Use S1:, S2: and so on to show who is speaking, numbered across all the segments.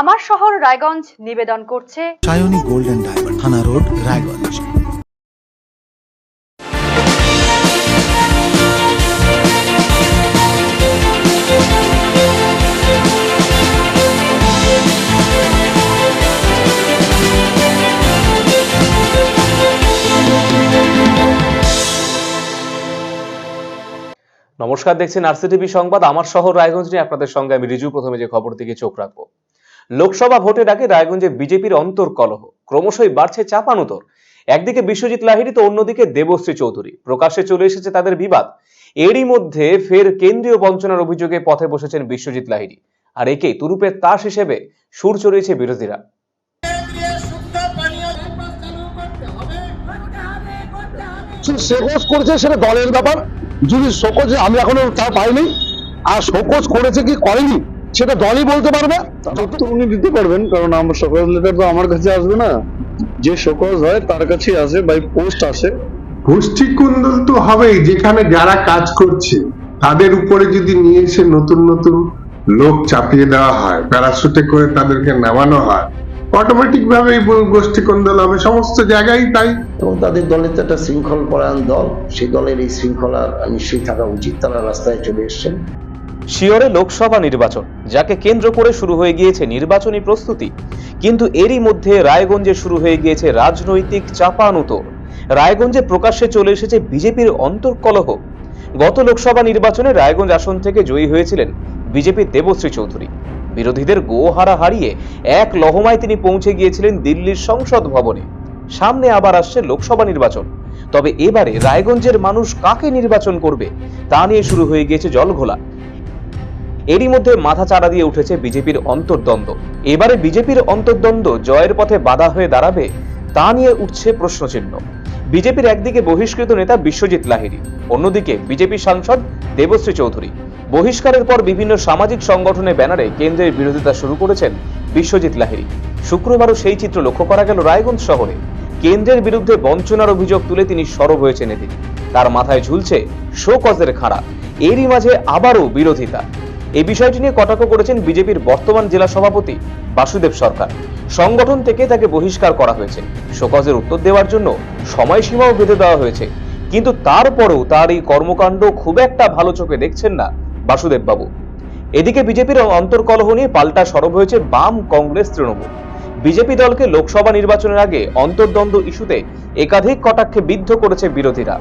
S1: আমার শহর রায়গঞ্জ নিবেদন করছে
S2: সায়নী গোল্ডেন ডায়মন্ড থানা রোড রায়গঞ্জ।
S3: নমস্কার দেখছেন আরসিটিভি সংবাদ। আমার শহর রায়গঞ্জ নিয়ে আপনাদের সঙ্গে আমি রিজু। প্রথমে যে খবর দিকে চোখ রাখব। লোকসভা ভোটের আগে রায়গঞ্জে বিজেপির অন্তর্কলহ ক্রমশই বাড়ছে চাপানুতর। একদিকে বিশ্বজিৎ লাহিড়ী, তো অন্যদিকে দেবশ্রী চৌধুরী। প্রকাশ্যে চলে এসেছে তাদের বিবাদ। এরই মধ্যে ফের কেন্দ্রীয় বঞ্চনার অভিযোগে পথে বসেছেন বিশ্বজিৎ লাহিড়ী। আর একে তুরুপের তাস হিসেবে সুর চড়িয়েছে বিরোধীরা।
S4: করেছে, সেটা দলের ব্যাপার। যদি শোকজ, আমি এখনও তা পাইনি। আর শোকজ করেছে কি করেনি? সেটা দলই বলতে পারবে।
S5: উত্তর উনি দিতে পারবেন কারণ আমার সকল লেটার তো আমার কাছে আসবে না। যে সকল হয় তার কাছেই আসে বাই পোস্ট আসে।
S6: গোষ্ঠী কুন্দল তো হবেই যেখানে যারা কাজ করছে তাদের উপরে যদি নিয়ে এসে নতুন নতুন লোক চাপিয়ে দেওয়া হয় প্যারাশুটে করে তাদেরকে নামানো হয় অটোমেটিক ভাবে গোষ্ঠী কুন্দল হবে সমস্ত জায়গায় তাই।
S7: এবং তাদের দলের তো একটা শৃঙ্খল পরায়ণ দল সেই দলের এই শৃঙ্খলা নিশ্চয়ই থাকা উচিত তারা রাস্তায় চলে এসছেন।
S3: শিয়রে লোকসভা নির্বাচন, যাকে কেন্দ্র করে শুরু হয়ে গিয়েছে নির্বাচনী প্রস্তুতি। কিন্তু এরই মধ্যে রায়গঞ্জে শুরু হয়ে গিয়েছে রাজনৈতিক চাপানুতোর। রায়গঞ্জে প্রকাশ্যে চলে এসেছে বিজেপির অন্তর্কলহ। গত লোকসভা নির্বাচনে রায়গঞ্জ আসন থেকে জয়ী হয়েছিলেন বিজেপির দেবশ্রী চৌধুরী। বিরোধীদের গোহারা হারিয়ে এক লহমায় তিনি পৌঁছে গিয়েছিলেন দিল্লির সংসদ ভবনে। সামনে আবার আসছে লোকসভা নির্বাচন। তবে এবারে রায়গঞ্জের মানুষ কাকে নির্বাচন করবে, তা নিয়ে শুরু হয়ে গিয়েছে জলঘোলা। এরই মধ্যে মাথা চাড়া দিয়ে উঠেছে বিজেপির অন্তর্দ্বন্দ্ব। এবারে বিজেপির অন্তর্দ্বন্দ্ব জয়ের পথে বাধা হয়ে দাঁড়াবে, তা নিয়ে উঠছে প্রশ্নচিহ্ন। বিজেপির একদিকে বহিষ্কৃত নেতা বিশ্বজিৎ লাহিড়ী, অন্যদিকে বিজেপি সাংসদ দেবশ্রী চৌধুরী। বহিষ্কারের পর বিভিন্ন সামাজিক সংগঠনের ব্যানারে কেন্দ্রের বিরোধিতা শুরু করেছেন বিশ্বজিৎ লাহিড়ী। শুক্রবারও সেই চিত্র লক্ষ্য করা গেল রায়গঞ্জ শহরে। কেন্দ্রের বিরুদ্ধে বঞ্চনার অভিযোগ তুলে তিনি সরব হয়েছেন এদিন তার মাথায় ঝুলছে শোকজের খাড়া। এরই মাঝে আবারও বিরোধিতা। এই বিষয়টি নিয়ে কটাক্ষ করেছেন বিজেপির বর্তমান জেলা সভাপতি বাসুদেব সরকার। সংগঠন থেকে তাকে বহিষ্কার করা হয়েছে। শোকজের উত্তর দেওয়ার জন্য সময়সীমাও বেঁধে দেওয়া হয়েছে। কিন্তু তারপরেও তার এই কর্মকাণ্ড খুব একটা ভালো চোখে দেখছেন না বাসুদেব বাবু এদিকে বিজেপির অন্তর্কলহ নিয়ে পাল্টা সরব হয়েছে বাম কংগ্রেস তৃণমূল। বিজেপি দলকে লোকসভা নির্বাচনের আগে অন্তর্দ্বন্দ্ব ইস্যুতে একাধিক কটাক্ষে বিদ্ধ করেছে বিরোধীরা।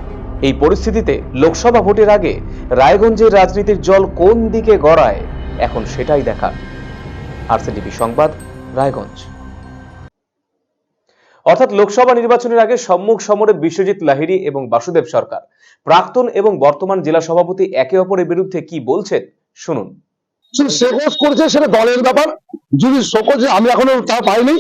S3: এই পরিস্থিতিতে লোকসভা ভোটের আগে রায়গঞ্জের রাজনীতির জল কোন দিকে গড়ায়, এখন সেটাই দেখা আরসিটিভি সংবাদ, রায়গঞ্জ। অর্থাৎ লোকসভা নির্বাচনের আগে সম্মুখ সমরে বিশ্বজিৎ লাহিড়ী এবং বাসুদেব সরকার। প্রাক্তন এবং বর্তমান জেলা সভাপতি একে অপরের বিরুদ্ধে কি বলছেন, শুনুন।
S4: সে শোকজ করেছে, সেটা দলের ব্যাপার। যদি শোকজ আমি এখনও তা পাইনি।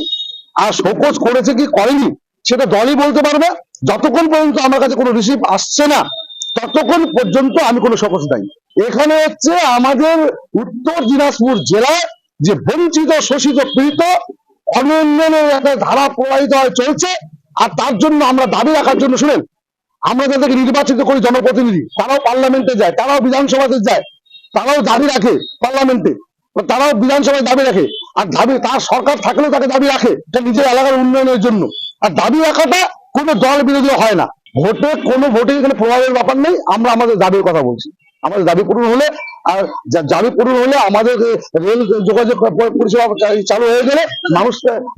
S4: আর শোকজ করেছে কি করেনি, সেটা দলই বলতে পারবে। যতক্ষণ পর্যন্ত আমার কাছে কোনো রিসিভ আসছে না, ততক্ষণ পর্যন্ত আমি কোনো শোকজ নাই। এখানে হচ্ছে আমাদের উত্তর দিনাজপুর জেলায় যে বঞ্চিত, শোষিত, পীড়িত অনুন্নয়নের একটা ধারা প্রবাহিত হয়ে চলছে, আর তার জন্য আমরা দাবি রাখার জন্য শুনেন, আমরা যাদেরকে নির্বাচিত করি জনপ্রতিনিধি, তারাও পার্লামেন্টে যায়, তারাও বিধানসভাতে যায়, তারাও দাবি রাখে পার্লামেন্টে তারাও বিধানসভায় দাবি রাখে, আর দাবি, তার সরকার থাকলেও তাকে দাবি রাখে, এটা নিজের এলাকার উন্নয়নের জন্য। আর দাবি রাখাটা কোনো দল বিরোধী হয় না। ভোটে কোনো ভোটে এখানে প্রভাবের ব্যাপার নেই, আমরা আমাদের দাবির কথা বলছি। আমাদের দাবি পূরণ হলে আর দাবি পূরণ হলে আমাদের রেল যোগাযোগ পরিষেবা চালু হয়ে গেলে মানুষ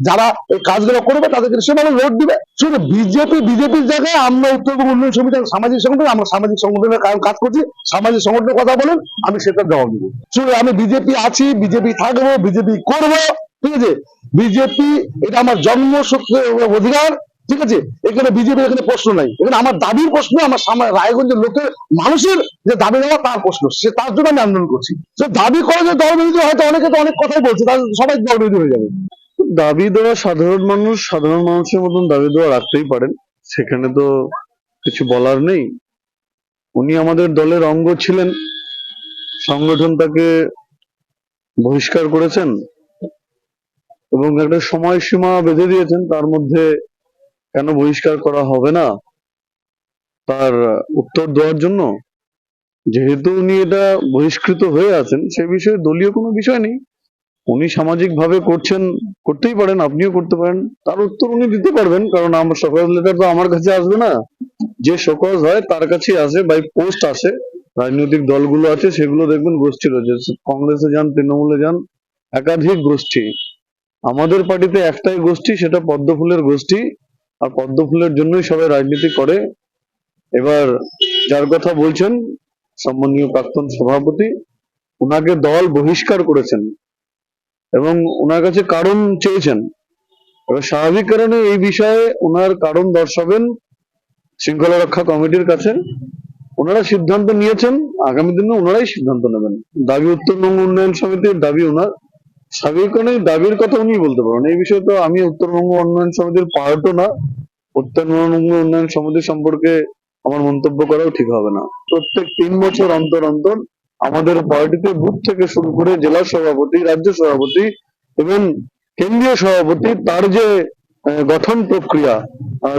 S4: যারা কাজগুলো করবে তাদেরকে সে মানুষ ভোট দিবে। শুধু বিজেপি, বিজেপির জায়গায় আমরা উত্তরবঙ্গ উন্নয়ন সমিতি সামাজিক সংগঠন, আমরা সামাজিক সংগঠনের কাজ করছি। সামাজিক সংগঠনের কথা বলেন, আমি সেটার জবাব দিব। শুধু আমি বিজেপি আছি, বিজেপি থাকব, বিজেপি করব, ঠিক আছে? বিজেপি, এটা আমার জন্মসূত্রে অধিকার ঠিক আছে? এখানে বিজেপি এখানে প্রশ্ন নাই। এখানে আমার দাবির প্রশ্ন, আমার রায়গঞ্জের লোকের, মানুষের যে দাবি দেওয়া তার প্রশ্ন। সে তার জন্য আমি আন্দোলন করছি। সে দাবি করে যে দল বিরোধী হয়তো অনেকে তো অনেক কথাই বলছে, তাহলে সবাই দল বিরোধী হয়ে যাবে।
S5: দাবি দেওয়া সাধারণ মানুষ, সাধারণ মানুষের মতন দাবি দেওয়া রাখতেই পারেন। সেখানে তো কিছু বলার নেই। উনি আমাদের দলের অঙ্গ ছিলেন। সংগঠন তাকে বহিষ্কার করেছেন এবং একটা সময়সীমা বেঁধে দিয়েছেন। তার মধ্যে কেন বহিষ্কার করা হবে না? তার উত্তর দেওয়ার জন্য? যেহেতু উনি এটা বহিষ্কৃত হয়ে আছেন, সে বিষয়ে দলীয় কোনো বিষয় নেই। উনি সামাজিক ভাবে করছেন, করতেই পারেন, আপনিও করতে পারেন। তার উত্তর উনি দিতে পারবেন, কারণ আমার সকল লেটার তো আমার কাছে আসবে না। যে শোকজ হয়, তার কাছেই আসে বাই পোস্ট আসে। রাজনৈতিক দলগুলো আছে, সেগুলো দেখবেন গোষ্ঠী রয়েছে। কংগ্রেসে যান, তৃণমূলে যান, একাধিক গোষ্ঠী। আমাদের পার্টিতে একটাই গোষ্ঠী, সেটা পদ্মফুলের গোষ্ঠী। আর পদ্মফুলের জন্যই সবাই রাজনীতি করে। এবার যার কথা বলছেন সম্মানীয় প্রাক্তন সভাপতি ওনাকে দল বহিষ্কার করেছেন এবং ওনার কাছে কারণ চেয়েছেন। এবার স্বাভাবিক কারণে এই বিষয়ে ওনার কারণ দর্শাবেন শৃঙ্খলা রক্ষা কমিটির কাছে। ওনারা সিদ্ধান্ত নিয়েছেন, আগামী দিনে ওনারাই সিদ্ধান্ত নেবেন। দাবি উত্তরবঙ্গ উন্নয়ন সমিতির দাবি ওনার কারণে এই দাবির কথা উনি বলতে পারেন এই বিষয়ে তো আমি উত্তরবঙ্গ উন্নয়ন সমিতির পার্টও না। উত্তরবঙ্গ উন্নয়ন সমিতি সম্পর্কে আমার মন্তব্য করাও ঠিক হবে না। প্রত্যেক তিন বছর অন্তর অন্তর আমাদের পার্টিতে বুথ থেকে শুরু করে জেলা সভাপতি, রাজ্য সভাপতি এবং কেন্দ্রীয় সভাপতি তার যে গঠন প্রক্রিয়া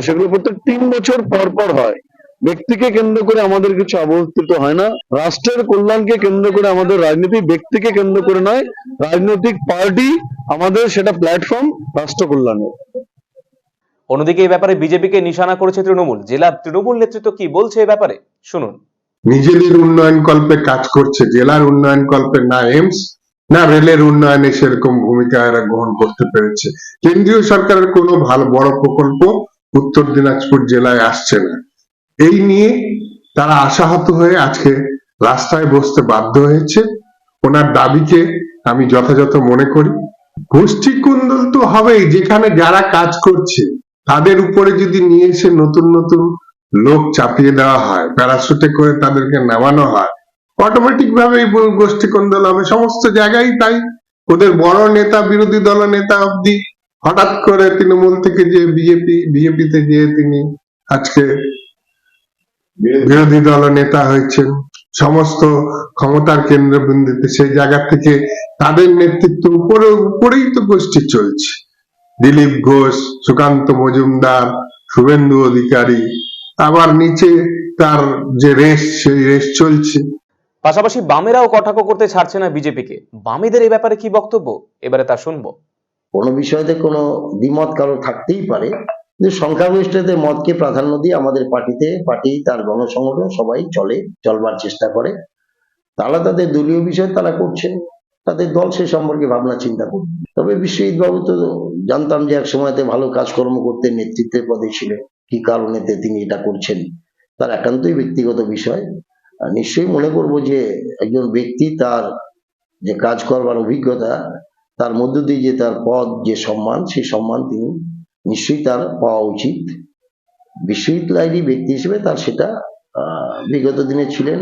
S5: সেগুলো প্রত্যেক তিন বছর পর পর হয়। ব্যক্তিকে কেন্দ্র করে আমাদের কিছু অবস্থিত হয় না। রাষ্ট্রের কল্যাণকে কেন্দ্র করে আমাদের রাজনীতি ব্যক্তিকে কেন্দ্র করে নয় রাজনৈতিক পার্টি আমাদের সেটা প্ল্যাটফর্ম রাষ্ট্র কল্যাণের।
S3: অন্যদিকে এই ব্যাপারে বিজেপিকে নিশানা করেছে তৃণমূল। জেলা তৃণমূল নেতৃত্ব কি বলছে এই ব্যাপারে? শুনুন।
S6: নিজেদের উন্নয়ন কল্পে কাজ করছে জেলার উন্নয়ন কল্পে না এমস না রেলের উন্নয়নে সেরকম ভূমিকা এরা গ্রহণ করতে পেরেছে। কেন্দ্রীয় সরকারের কোনো ভালো বড় প্রকল্প উত্তর দিনাজপুর জেলায় আসছে না। এই নিয়ে তারা আশাহত হয়ে আজকে রাস্তায় বসতে বাধ্য হয়েছে। ওনার দাবিকে আমি যথাযথ মনে করি। গোষ্ঠী কুন্দল তো হবেই, যেখানে যারা কাজ করছে, তাদের উপরে যদি নিয়ে এসে নতুন নতুন লোক চাপিয়ে দেওয়া হয়, প্যারাসুটে করে তাদেরকে নামানো হয় অটোমেটিক ভাবে গোষ্ঠী কোন্দল হবে। সমস্ত জায়গায় তাই। ওদের বড় নেতা, বিরোধী দল নেতা অব্দি হঠাৎ করে তৃণমূল থেকে যে বিজেপি, বিজেপিতে যে তিনি আজকে বিরোধী দল নেতা হয়েছেন সমস্ত ক্ষমতার কেন্দ্রবিন্দুতে সেই জায়গা থেকে তাদের নেতৃত্ব উপরে উপরেই তো গোষ্ঠী চলছে। দিলীপ ঘোষ সুকান্ত মজুমদার শুভেন্দু অধিকারী আবার নিচে তার যে রেস সেই রেস চলছে।
S3: পাশাপাশি বামেরাও কটাক্ষ করতে ছাড়ছে না বিজেপিকে। বামেদের এই ব্যাপারে কি বক্তব্য? এবারে তা শুনব।
S7: কোনো বিষয়তে কোনো দ্বিমত কারও থাকতেই পারে। কিন্তু সংখ্যাগরিষ্ঠদের মতকে প্রাধান্য দিয়ে আমাদের পার্টিতে, পার্টি, তার গণসংগঠন সবাই চলে, চলবার চেষ্টা করে। তারা তাদের দলীয় বিষয় তারা করছেন, তাদের দল সে সম্পর্কে ভাবনা, চিন্তা করবে। তবে বিশ্বজিৎ বাবু তো জানতাম যে এক সময়তে ভালো কাজকর্ম করতে নেতৃত্বের পদে ছিলেন কি কারণেতে তিনি এটা করছেন, তার একান্তই ব্যক্তিগত বিষয়। নিশ্চয়ই মনে করব যে একজন ব্যক্তি তার যে কাজ করবার অভিজ্ঞতা, তার মধ্য দিয়ে যে তার পদ, যে সম্মান সেই সম্মান তিনি নিশ্চয়ই তার পাওয়া উচিত। বিশ্ববিদ্যালয়েরই ব্যক্তি হিসেবে তার সেটা বিগত দিনে ছিলেন।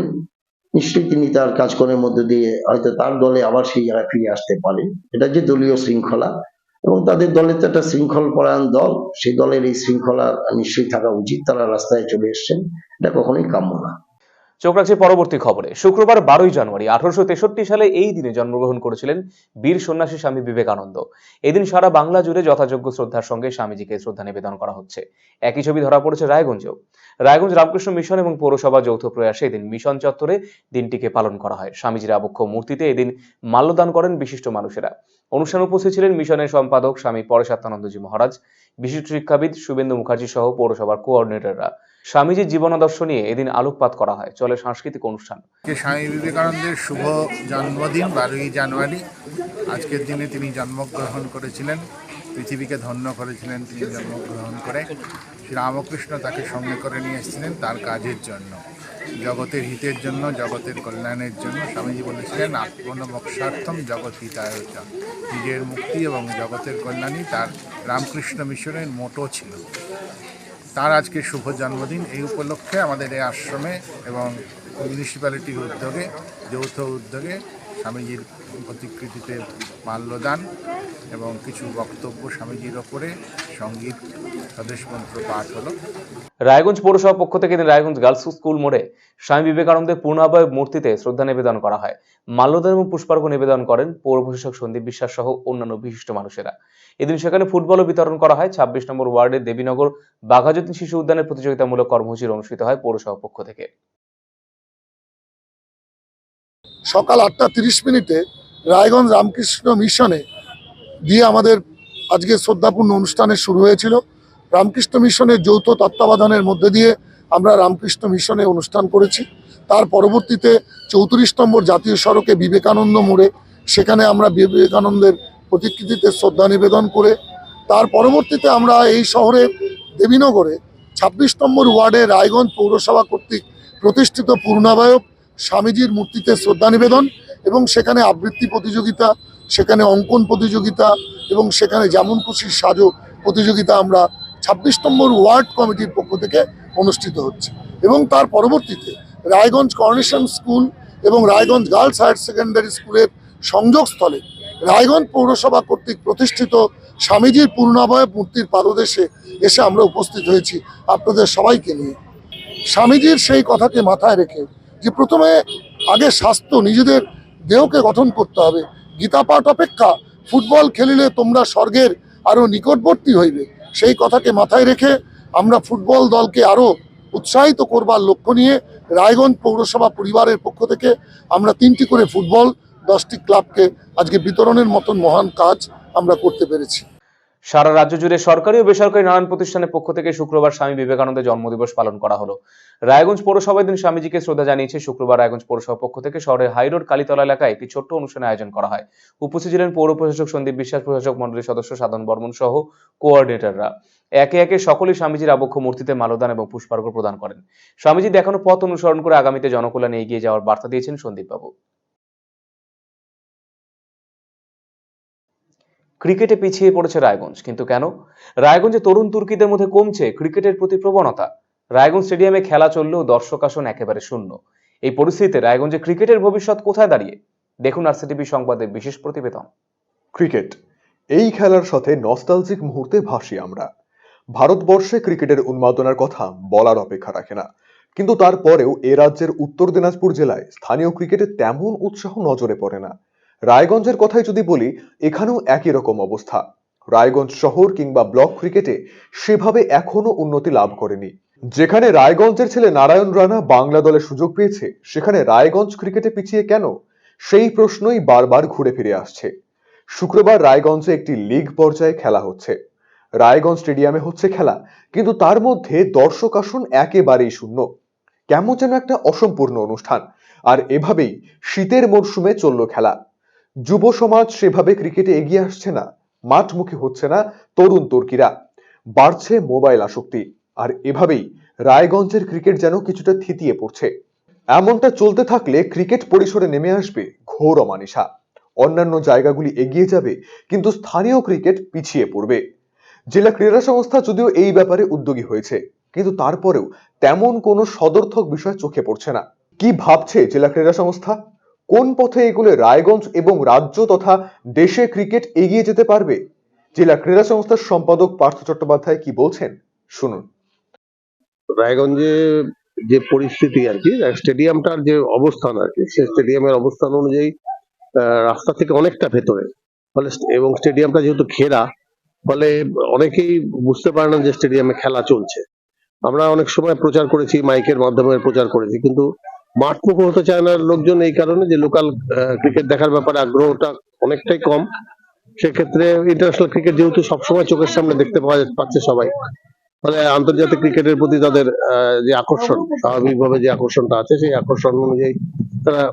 S7: নিশ্চয়ই তিনি তার কাজকর্মের মধ্য দিয়ে হয়তো তার দলে আবার সেই জায়গায় ফিরে আসতে পারেন। এটা যে দলীয় শৃঙ্খলা এবং তাদের দলের তো একটা শৃঙ্খল পরায়ণ দল। সেই দলের এই শৃঙ্খলা নিশ্চয়ই থাকা উচিত। তারা রাস্তায় চলে এসছেন। এটা কখনোই কাম্য না।
S3: চোখ রাখছি পরবর্তী খবরে। শুক্রবার বারোই জানুয়ারি, আঠারোশো তেষট্টি সালে এই দিনে জন্মগ্রহণ করেছিলেন বীর সন্ন্যাসী স্বামী বিবেকানন্দ। এদিন সারা বাংলা জুড়ে যথাযোগ্য শ্রদ্ধার সঙ্গে স্বামীজিকে শ্রদ্ধা নিবেদন করা হচ্ছে। একই ছবি ধরা পড়েছে রায়গঞ্জেও। রায়গঞ্জ রামকৃষ্ণ মিশন এবং পৌরসভা যৌথ প্রয়াসে এদিন মিশন চত্বরে দিনটিকে পালন করা হয়। স্বামীজির আবক্ষ মূর্তিতে এদিন মাল্যদান করেন বিশিষ্ট মানুষেরা। অনুষ্ঠানে উপস্থিত ছিলেন মিশনের সম্পাদক স্বামী পরেশাত্মানন্দজি মহারাজ, বিশিষ্ট শিক্ষাবিদ শুভেন্দু মুখার্জি সহ পৌরসভার কোঅর্ডিনেটররা। স্বামীজির জীবন জীবনাদর্শ নিয়ে এদিন আলোকপাত করা হয়। চলে সাংস্কৃতিক অনুষ্ঠান।
S8: স্বামী বিবেকানন্দের শুভ জন্মদিন, বারোই জানুয়ারি। আজকের দিনে তিনি জন্মগ্রহণ করেছিলেন। পৃথিবীকে ধন্য করেছিলেন তিনি জন্মগ্রহণ করে। শ্রী রামকৃষ্ণ তাকে সঙ্গে করে নিয়ে এসেছিলেন তার কাজের জন্য। জগতের হিতের জন্য, জগতের কল্যাণের জন্য স্বামীজি বলেছিলেন আত্মন মোক্ষার্থম জগৎ হিতায় চ। নিজের মুক্তি এবং জগতের কল্যাণই তার রামকৃষ্ণ মিশনের মোটো ছিল। তার আজকে শুভ জন্মদিন। এই উপলক্ষে আমাদের এই আশ্রমে এবং মিউনিসিপ্যালিটির উদ্যোগে, যৌথ উদ্যোগে স্বামীজির প্রতিকৃতিতে মাল্যদান। এবং কিছু বক্তব্য স্বামীজির ওপরে সংগীত স্বদেশ মন্ত্র পাঠ হলো।
S3: রায়গঞ্জ পৌরসভা পক্ষ থেকে রায়গঞ্জ গার্লস স্কুল মোড়ে স্বামী বিবেকানন্দের পূর্ণাবয় মূর্তিতে শ্রদ্ধা নিবেদন করা হয়। মাল্যদান এবং পুষ্পার্ঘ্য নিবেদন করেন পৌর প্রশাসক সন্দীপ বিশ্বাস সহ অন্যান্য বিশিষ্ট মানুষেরা। এদিন সেখানে ফুটবলও বিতরণ করা হয়। ছাব্বিশ নম্বর ওয়ার্ডের দেবীনগর বাঘাযতীন শিশু উদ্যানের প্রতিযোগিতামূলক কর্মসূচি অনুষ্ঠিত হয় পৌরসভা পক্ষ থেকে।
S9: সকাল আটটা তিরিশ মিনিটে
S10: রায়গঞ্জ রামকৃষ্ণ মিশনে দিয়ে আমাদের আজকে শ্রদ্ধাপূর্ণ অনুষ্ঠানের শুরু হয়েছিল। রামকৃষ্ণ মিশনের যৌথ তত্ত্বাবধানের মধ্যে দিয়ে আমরা রামকৃষ্ণ মিশনে অনুষ্ঠান করেছি। তার পরবর্তীতে চৌত্রিশ নম্বর জাতীয় সড়কে বিবেকানন্দ মোড়ে সেখানে আমরা বিবেকানন্দের প্রতিকৃতিতে শ্রদ্ধা নিবেদন করে, তার পরবর্তীতে আমরা এই শহরের দেবীনগরে ছাব্বিশ নম্বর ওয়ার্ডে রায়গঞ্জ পৌরসভা কর্তৃক প্রতিষ্ঠিত পূর্ণাবায়ক স্বামীজির মূর্তিতে শ্রদ্ধা নিবেদন এবং সেখানে আবৃত্তি প্রতিযোগিতা সেখানে অঙ্কন প্রতিযোগিতা এবং সেখানে যেমন খুশি সাজো প্রতিযোগিতা আমরা ছাব্বিশ নম্বর ওয়ার্ড কমিটির পক্ষ থেকে অনুষ্ঠিত হচ্ছে। এবং তার পরবর্তীতে রায়গঞ্জ কর্নেশন স্কুল এবং রায়গঞ্জ গার্লস হায়ার সেকেন্ডারি স্কুলের সংযোগস্থলে রায়গঞ্জ পৌরসভা কর্তৃক প্রতিষ্ঠিত স্বামীজির পূর্ণাবয় মূর্তির পাদদেশে এসে আমরা উপস্থিত হয়েছি আপনাদের সবাইকে নিয়ে। স্বামীজির সেই কথাকে মাথায় রেখে যে প্রথমে আগে স্বাস্থ্য, নিজেদের দেহকে গঠন করতে হবে গীতা পাঠ অপেক্ষা ফুটবল খেলিলে তোমরা স্বর্গের আরও নিকটবর্তী হইবে। সেই কথাকে মাথায় রেখে আমরা ফুটবল দলকে আরও উৎসাহিত করবার লক্ষ্য নিয়ে রায়গঞ্জ পৌরসভা পরিবারের পক্ষ থেকে আমরা তিনটি করে ফুটবল, দশটি ক্লাবকে আজকে বিতরণের মতন মহান কাজ আমরা করতে পেরেছি।
S3: সারা রাজ্য জুড়ে সরকারি ও বেসরকারি নানান প্রতিষ্ঠানের পক্ষ থেকে শুক্রবার স্বামী বিবেকানন্দের জন্মদিবস পালন করা হলো। রায়গঞ্জ পৌরসভায় দিন স্বামীজিকে শ্রদ্ধা জানিয়েছে শুক্রবার রায়গঞ্জ পৌরসভা পক্ষ থেকে শহরের হাইরোড কালীতলা এলাকায় একটি ছোট্ট অনুষ্ঠানের আয়োজন করা হয়। উপস্থিত ছিলেন পৌর প্রশাসক সন্দীপ বিশ্বাস, প্রশাসক মন্ডলীর সদস্য সাধন বর্মন সহ কোঅর্ডিনেটররা। একে একে সকলেই স্বামীজির আবক্ষ মূর্তিতে মালদান এবং পুষ্পার্ঘ্য প্রদান করেন। স্বামীজি দেখানো পথ অনুসরণ করে আগামীতে জনকল্যাণে এগিয়ে যাওয়ার বার্তা দিয়েছেন সন্দীপ ক্রিকেটে পিছিয়ে পড়েছে রায়গঞ্জ। কিন্তু কেন? রায়গঞ্জে তরুণ তুর্কিদের মধ্যে কমছে ক্রিকেটের প্রতি প্রবণতা। রায়গঞ্জ স্টেডিয়ামে খেলা চললেও দর্শক আসন একেবারে শূন্য। এই পরিস্থিতিতে রায়গঞ্জে ক্রিকেটের ভবিষ্যৎ কোথায় দাঁড়িয়ে? দেখুন আরসিটিভি সংবাদের বিশেষ প্রতিবেদন।
S9: ক্রিকেট, এই খেলার সাথে নস্টালজিক মুহূর্তে ভাসি আমরা। ভারতবর্ষে ক্রিকেটের উন্মাদনার কথা বলার অপেক্ষা রাখে না। কিন্তু তারপরেও এ রাজ্যের উত্তর দিনাজপুর জেলায় স্থানীয় ক্রিকেটে তেমন উৎসাহ নজরে পড়ে না। রায়গঞ্জের কথাই যদি বলি, এখানেও একই রকম অবস্থা। রায়গঞ্জ শহর কিংবা ব্লক ক্রিকেটে সেভাবে এখনও উন্নতি লাভ করেনি। যেখানে রায়গঞ্জের ছেলে নারায়ণ রানা বাংলা দলে সুযোগ পেয়েছে, সেখানে রায়গঞ্জ ক্রিকেটে পিছিয়ে কেন? সেই প্রশ্নই বারবার ঘুরে ফিরে আসছে। শুক্রবার রায়গঞ্জে একটি লিগ পর্যায়ে খেলা হচ্ছে। রায়গঞ্জ স্টেডিয়ামে হচ্ছে খেলা, কিন্তু তার মধ্যে দর্শক আসন একেবারেই শূন্য। কেমন যেন একটা অসম্পূর্ণ অনুষ্ঠান। আর এভাবেই শীতের মরশুমে চলল খেলা। যুব সমাজ সেভাবে ক্রিকেটে এগিয়ে আসছে না, মাঠমুখী হচ্ছে না তরুণ তুর্কিরা। বাড়ছে মোবাইল আসক্তি, আর এভাবেই রায়গঞ্জের ক্রিকেট যেন কিছুটা থিতিয়ে পড়ছে। এমনটা চলতে থাকলে ক্রিকেট পরিসরে নেমে আসবে ঘোর অমানিসা অন্যান্য জায়গাগুলি এগিয়ে যাবে, কিন্তু স্থানীয় ক্রিকেট পিছিয়ে পড়বে। জেলা ক্রীড়া সংস্থা যদিও এই ব্যাপারে উদ্যোগী হয়েছে, কিন্তু তারপরেও তেমন কোনো সদর্থক বিষয় চোখে পড়ছে না। কি ভাবছে জেলা ক্রীড়া সংস্থা? কোন পথে এগুলো রায়গঞ্জ এবং রাজ্য তথা দেশে ক্রিকেট এগিয়ে যেতে পারবে? জেলা ক্রীড়া সংস্থার সম্পাদক পার্থ চট্টোপাধ্যায় কি বলছেন? শুনুন।
S11: রায়গঞ্জে যে পরিস্থিতি আর কি স্টেডিয়ামটার যে অবস্থান আর কি, সে স্টেডিয়ামের অবস্থান অনুযায়ী রাস্তা থেকে অনেকটা ভেতরে। ফলে এবং স্টেডিয়ামটা যেহেতু ঘেরা, ফলে অনেকেই বুঝতে পারে না যে স্টেডিয়ামে খেলা চলছে। আমরা অনেক সময় প্রচার করেছি, মাইকের মাধ্যমে প্রচার করেছি, কিন্তু মাঠ মুখো হতে চায় না লোকজন এই কারণে যে লোকাল ক্রিকেট দেখার ব্যাপারে আগ্রহটা অনেকটাই কম। সেক্ষেত্রে ইন্টারন্যাশনাল ক্রিকেট যেহেতু সবসময় চোখের সামনে দেখতে পাওয়া পাচ্ছে সবাই। ফলে আন্তর্জাতিক ক্রিকেটের প্রতি তাদের যে আকর্ষণ, স্বাভাবিকভাবে যে আকর্ষণটা আছে, সেই আকর্ষণ অনুযায়ী তারা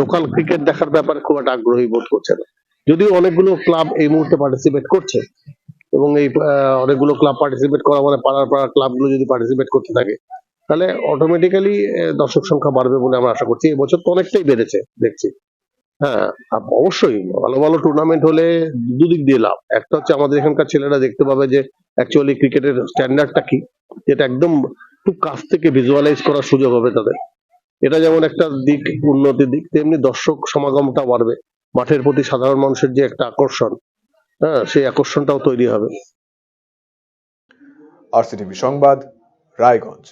S11: লোকাল ক্রিকেট দেখার ব্যাপারে খুব একটা আগ্রহী বোধ করছে না। যদিও অনেকগুলো ক্লাব এই মুহূর্তে পার্টিসিপেট করছে এবং এই অনেকগুলো ক্লাব পার্টিসিপেট করা মানে পাড়ার পাড়ার ক্লাবগুলো যদি পার্টিসিপেট করতে থাকে তাহলে অটোমেটিক্যালি দর্শক সংখ্যা বাড়বে বলে আমরা আশা করছি। এবছর তো অনেকটাই বেড়েছে, দেখছি। হ্যাঁ অবশ্যই ভালো ভালো টুর্নামেন্ট হলে দুদিক দিয়ে লাভ। একটা হচ্ছে আমাদের এখানকার ছেলেরা দেখতে পাবে যে অ্যাকচুয়ালি ক্রিকেটের স্ট্যান্ডার্ডটা কি, যেটা একদম খুব কাছ থেকে ভিজুয়ালাইজ করার সুযোগ হবে তাদের। এটা যেমন একটা দিক উন্নতির দিক, তেমনি দর্শক সমাগমটা বাড়বে। মাঠের প্রতি সাধারণ মানুষের যে একটা আকর্ষণ হ্যাঁ সেই আকর্ষণটাও তৈরি হবে।
S9: আরসিটিভি সংবাদ, রায়গঞ্জ।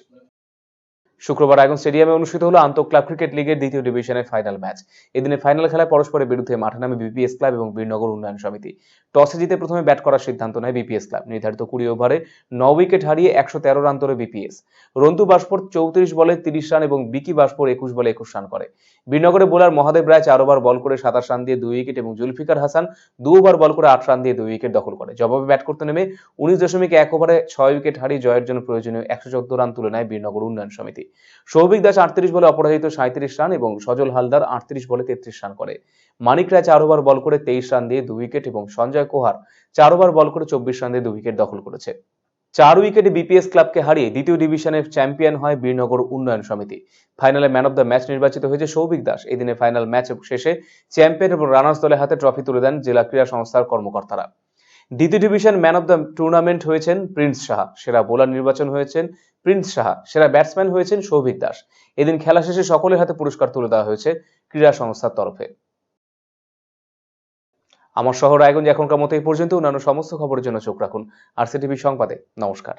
S3: শুক্রবার রায়গঞ্জ স্টেডিয়ামে অনুষ্ঠিত হলো আন্তঃ ক্লাব ক্রিকেট লিগের দ্বিতীয় ডিভিশনের ফাইনাল ম্যাচ। এদিনে ফাইনাল খেলায় পরস্পরের বিরুদ্ধে মাঠে নামে বিপিএস ক্লাব এবং বীরনগর উন্নয়ন সমিতি। টসে জিতে প্রথমে ব্যাট করার সিদ্ধান্ত নেয় বিপিএস ক্লাব। নির্ধারিত কুড়ি ওভারে ন উইকেট হারিয়ে একশো তেরো রান তোলে বিপিএস। রন্তু বাসপোর চৌত্রিশ বলে তিরিশ রান এবং বিকি বাসপোর একুশ বলে একুশ রান করে। বীরনগরে বোলার মহাদেব রায় চার ওভার বল করে সাতাশ রান দিয়ে দুই উইকেট এবং জুলফিকার হাসান দু ওভার বল করে আট রান দিয়ে দুই উইকেট দখল করে। জবাবে ব্যাট করতে নেমে উনিশ দশমিক এক ওভারে ছয় উইকেট হারিয়ে জয়ের জন্য প্রয়োজনীয় একশো চোদ্দ রান তুলে নেয় বীরনগর উন্নয়ন সমিতি। সৌভিক দাস আটত্রিশ বলে অপরাজিত সাঁত্রিশ রান এবং সজল হালদার আটত্রিশ বলে তেত্রিশ রান করে। মানিক রায় চার ওভার বল করে তেইশ রান দিয়ে দুই উইকেট এবং সঞ্জয় কোহার চার ওভার বল করে চব্বিশ রান দিয়ে দুই উইকেট দখল করেছে। চার উইকেটে বিপিএস ক্লাবকে হারিয়ে দ্বিতীয় ডিভিশনের চ্যাম্পিয়ন হয় বীরনগর উন্নয়ন সমিতি। ফাইনালে ম্যান অফ দ্য ম্যাচ নির্বাচিত হয়েছে সৌভিক দাস। এদিনে ফাইনাল ম্যাচ শেষে চ্যাম্পিয়ন এবং রানার্স দলের হাতে ট্রফি তুলে দেন জেলা ক্রীড়া সংস্থার কর্মকর্তারা। দ্বিতীয় division man of the tournament হয়েছেন প্রিন্স সাহা। সেরা বোলার নির্বাচন হয়েছেন প্রিন্স সাহা। সেরা ব্যাটসম্যান হয়েছেন সৌভিক দাস। এদিন খেলা শেষে সকলের হাতে পুরস্কার তুলে দেওয়া হয়েছে ক্রীড়া সংস্থার তরফে। আমার শহর রায়গঞ্জ এখনকার মতো এই পর্যন্ত। অন্যান্য সমস্ত খবরের জন্য চোখ রাখুন। আর সিটিভি সংবাদে নমস্কার।